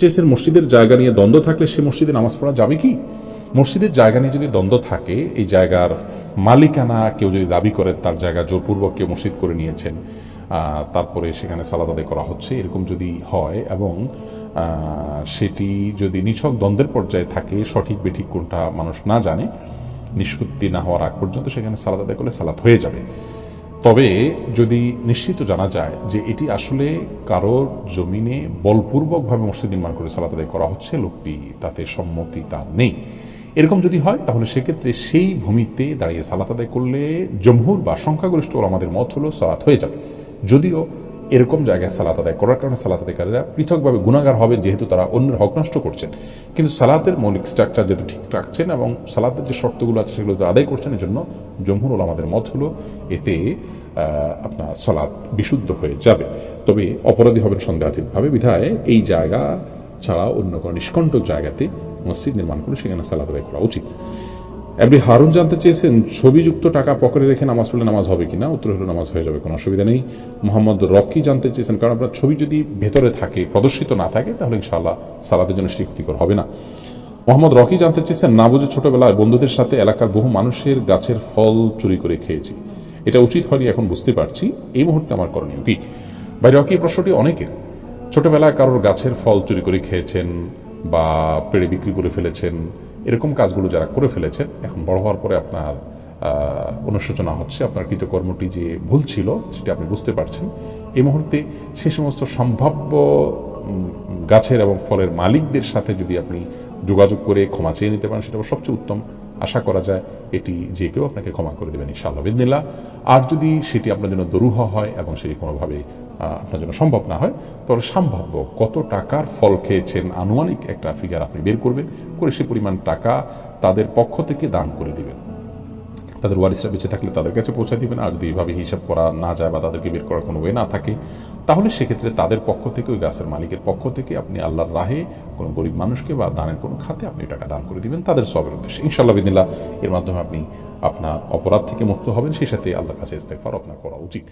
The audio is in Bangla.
চেয়েছেন, মসজিদের জায়গা নিয়ে দ্বন্দ্ব থাকলে সে মসজিদে নামাজ পড়া যাবে কি? মসজিদের জায়গা নিয়ে যদি দ্বন্দ্ব থাকে, এই জায়গার মালিকানা কেউ যদি দাবি করেন, তার জায়গা জোরপূর্বক কেউ মসজিদ করে নিয়েছেন তারপরে সেখানে সালাদ আদায় করা হচ্ছে, এরকম যদি হয় এবং সেটি যদি নিছক দ্বন্দ্বের পর্যায়ে থাকে, সঠিক বেঠিক কোনটা মানুষ না জানে, নিষ্পত্তি না হওয়ার আগ পর্যন্ত সেখানে সালাদ আদায় করলে সালাত হয়ে যাবে। তবে যদি নিশ্চিত জানা যায় যে এটি আসলে কারোর জমিনে বলপূর্বকভাবে মসজিদ নির্মাণ করে সালাত আদায় করা হচ্ছে, লোকটি তাতে সম্মতি তার নেই। এরকম যদি হয়, তাহলে সেক্ষেত্রে সেই ভূমিতে দাঁড়িয়ে সালাত আদায় করলে জমহুর বা সংখ্যাগরিষ্ঠ আমাদের মত হলো সালাত হয়ে যাবে। যদিও এরকম জায়গায় সালাত আদায় করার কারণে সালাত আদায়কারীরা পৃথকভাবে গুণাগার হবেন যেহেতু তারা অন্যের হক নষ্ট করছেন। কিন্তু সালাতের মৌলিক স্ট্রাকচার যেহেতু ঠিক রাখছেন এবং সালাতের যে শর্তগুলো আছে সেগুলো আদায় করছেন, এজন্য জমহুর আমাদের মত হলো এতে আপনার সালাত বিশুদ্ধ হয়ে যাবে। তবে অপরাধী হবেন সন্দেহাতীতভাবে। বিধায় এই জায়গা ছাড়া অন্য কোনো নিষ্কণ্ঠ জায়গাতে মসজিদ নির্মাণ করে সেখানে সালাত আদায় করা উচিত। আপনি হারুন জানতে চেয়েছেন, ছবিযুক্ত টাকা পকেটে রেখে নামাজ পড়লে নামাজ হবে কিনা? উত্তর হলো, নামাজ হয়ে যাবে, কোনো অসুবিধা নেই। মোহাম্মদ রকি জানতে চেয়েছেন, কারণ আপনার ছবি যদি ভেতরে থাকে, প্রদর্শিত না থাকে, তাহলে ইনশাআল্লাহ সালাদের জন্য সেটি ক্ষতিকর হবে না। মোহাম্মদ রকি জানতে চেয়েছেন, না বুঝে ছোটবেলায় বন্ধুদের সাথে এলাকার বহু মানুষের গাছের ফল চুরি করে খেয়েছি। এটা উচিত হয়নি, এখন বুঝতে পারছি। এই মুহূর্তে আমার করণীয় কি? ভাই রকি, প্রশ্নটি অনেকের। ছোটবেলায় কারোর গাছের ফল চুরি করে খেয়েছেন বা পেড়ে বিক্রি করে ফেলেছেন এরকম কাজগুলো যারা করে ফেলেছেন, এখন বড় হওয়ার পরে আপনার অনুশোচনা হচ্ছে, আপনার কৃতকর্মটি যে ভুল ছিল সেটি আপনি বুঝতে পারছেন। এই মুহূর্তে সে সমস্ত সম্ভাব্য গাছের এবং ফলের মালিকদের সাথে যদি আপনি যোগাযোগ করে ক্ষমা চেয়ে নিতে পারেন, সেটা সবচেয়ে উত্তম। আশা করা যায় এটি যে কেউ আপনাকে ক্ষমা করে দেবেন ইনশাআল্লাহ বিদিনিল্লাহ আর যদি সেটি আপনার জন্য দরুহ হয় এবং সেটি কোনোভাবে আপনার জন্য সম্ভব না হয় তাহলে সম্ভাব্য কত টাকার ফল খেয়েছেন আনুমানিক একটা ফিগার আপনি বের করবেন, করে সে পরিমাণ টাকা তাদের পক্ষ থেকে দান করে দিবেন। তাদের ওয়ারিসরা বেঁচে থাকলে তাদের কাছে পৌঁছে দিবেন, আর যদি এইভাবে হিসাব করা না যায় বা তাদেরকে বের করার কোনো ওয়ে না থাকে, তাহলে সেক্ষেত্রে তাদের পক্ষ থেকে, ওই গাছের মালিকের পক্ষ থেকে আপনি আল্লাহর রাহে কোনো গরিব মানুষকে বা দানের কোনো খাতে আপনি টাকা দান করে দিবেন তাদের সবের উদ্দেশ্যে। ইনশাল্লাহ বিদিল্লা এর মাধ্যমে আপনি আপনার অপরাধ থেকে মুক্ত হবেন, সেই সাথে আল্লাহর কাছে ইস্তেফার আপনার করা উচিত।